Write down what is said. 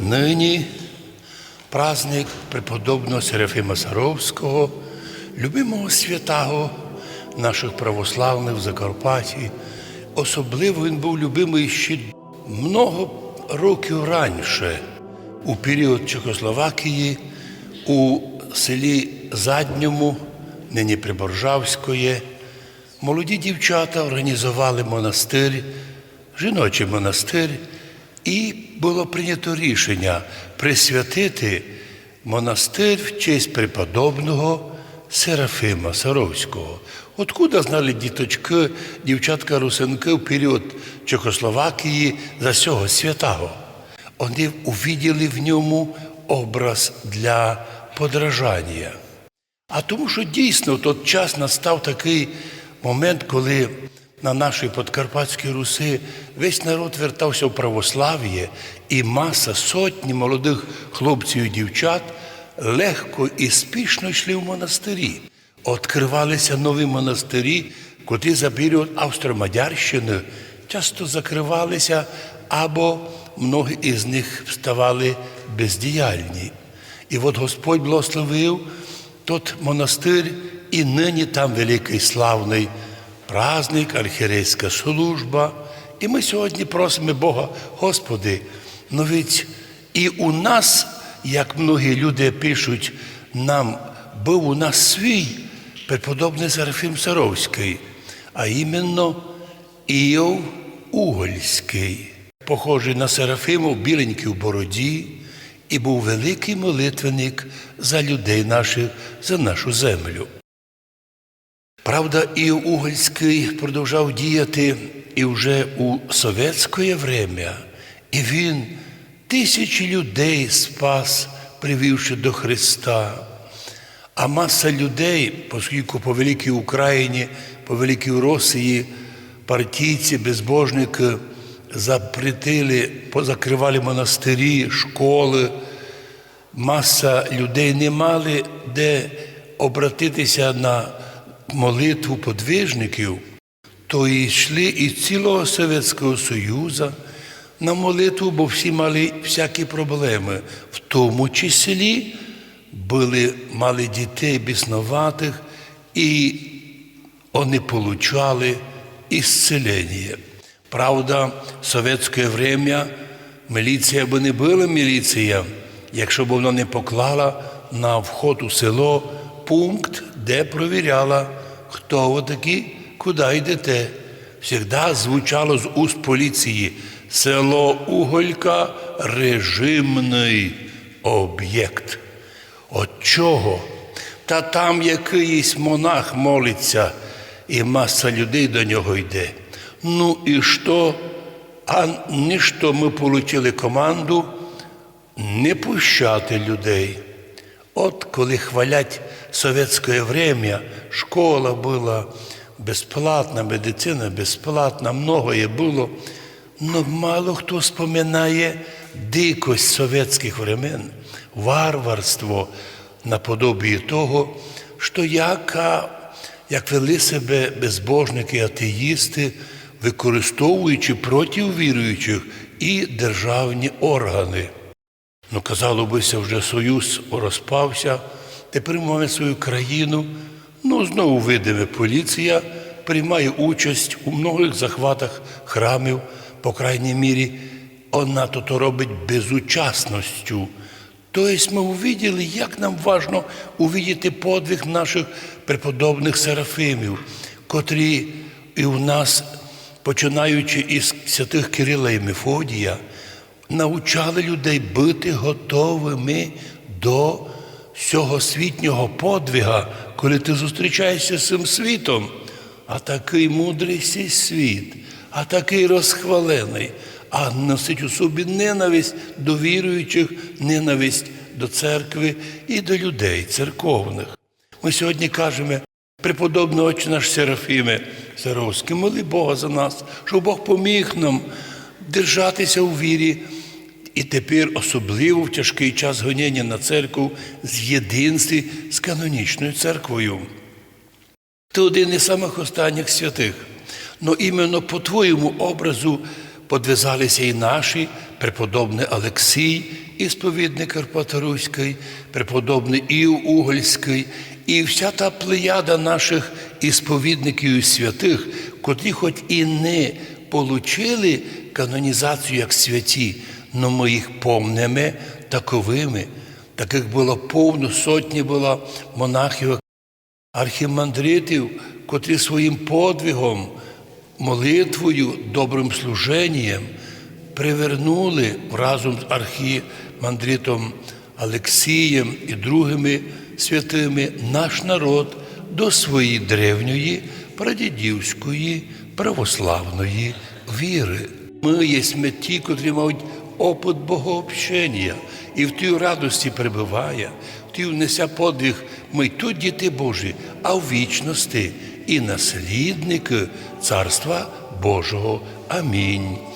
Нині праздник преподобного Серафима Саровського, любимого святого наших православних в Закарпатті. Особливо він був любимий ще много років раніше, у період Чехословакії, у селі Задньому, нині Приборжавської, молоді дівчата організували монастир, жіночий монастир, і було прийнято рішення присвятити монастир в честь преподобного Серафима Саровського. Откуда знали діточки, дівчатка русинки в період Чехословакії за цього святого? Вони увиділи в ньому образ для подражання. А тому, що дійсно в той час настав такий момент, коли на нашій Подкарпатській Руси весь народ вертався в православ'я, і маса сотні молодих хлопців і дівчат легко і спішно йшли в монастирі. Откривалися нові монастирі, котрі за період Австро-Мадярщини часто закривалися, або многі із них ставали бездіяльні. І от Господь благословив тот монастир, і нині там великий славний праздник, архірейська служба. І ми сьогодні просимо Бога, Господи, ну ведь і у нас, як многі люди пишуть, нам був у нас свій преподобний Серафим Саровський, а іменно Іов Угольський, похожий на Серафиму, в бороді, і був великий молитвенник за людей наших, за нашу землю. Правда, Іов Угольський продовжав діяти і вже у совєтське время, і він тисячі людей спас, привівши до Христа. А маса людей, оскільки по великій Україні, по великій Росії партійці, безбожники запретили, позакривали монастирі, школи, маса людей не мали де обратитися на молитву подвижників, то йшли із цілого Совєтського Союзу на молитву, бо всі мали всякі проблеми, в тому числі були, мали дітей біснуватих, і вони получали ісцелення. Правда, в совєтське время міліція би не була міліція, якщо б вона не поклала на вход у село пункт, де провіряла, хто ви такі, куди йдете. Всегда звучало з уст поліції село Уголька режимний об'єкт. От чого? Та там якийсь монах молиться, і маса людей до нього йде. Ну і що? А ніщо ми отримали команду не пущати людей. От коли хвалять совєтське время, школа була безплатна, медицина безплатна, многое було. Но мало хто споминає дикость совєтських времен, варварство наподобі того, що яка, як вели себе безбожники, атеїсти, використовуючи проти віруючих і державні органи. Ну, казало бися, вже Союз розпався, тепер маємо свою країну. Ну, знову видиме поліція приймає участь у многих захватах храмів, по крайній мірі, вона то, то робить безучасністю. Тобто ми увиділи, як нам важно увидіти подвиг наших преподобних серафимів, котрі і у нас, починаючи із святих Кирила і Мефодія, навчали людей бути готовими до цього світнього подвига, коли ти зустрічаєшся з цим світом. А такий мудрий сій світ, а такий розхвалений, а носить у собі ненависть до віруючих, ненависть до церкви і до людей церковних. Ми сьогодні кажемо, преподобний отче наш Серафіме Саровський, моли Бога за нас, щоб Бог поміг нам держатися у вірі. І тепер особливо в тяжкий час гоніння на церкву з єдинстві з канонічною церквою. Ти один із самих останніх святих. Но іменно по твоєму образу подвизалися і наші преподобний Олексій і сповідник Карпаторуський, преподобний Іов Угольський, і вся та плеяда наших ісповідників і святих, котрі хоч і не получили канонізацію як святі, но ми їх помнимо таковими, таких було повно, сотні було монахів, архімандритів, котрі своїм подвигом, молитвою, добрим служенням привернули разом з архімандритом Олексієм і другими святими наш народ до своєї древньої прадідівської православної віри. Ми є ті, котрі мають опит богообщення і в тій радості перебуває, в тій внеся подвиг ми тут діти Божі, а в вічності і наслідники Царства Божого. Амінь.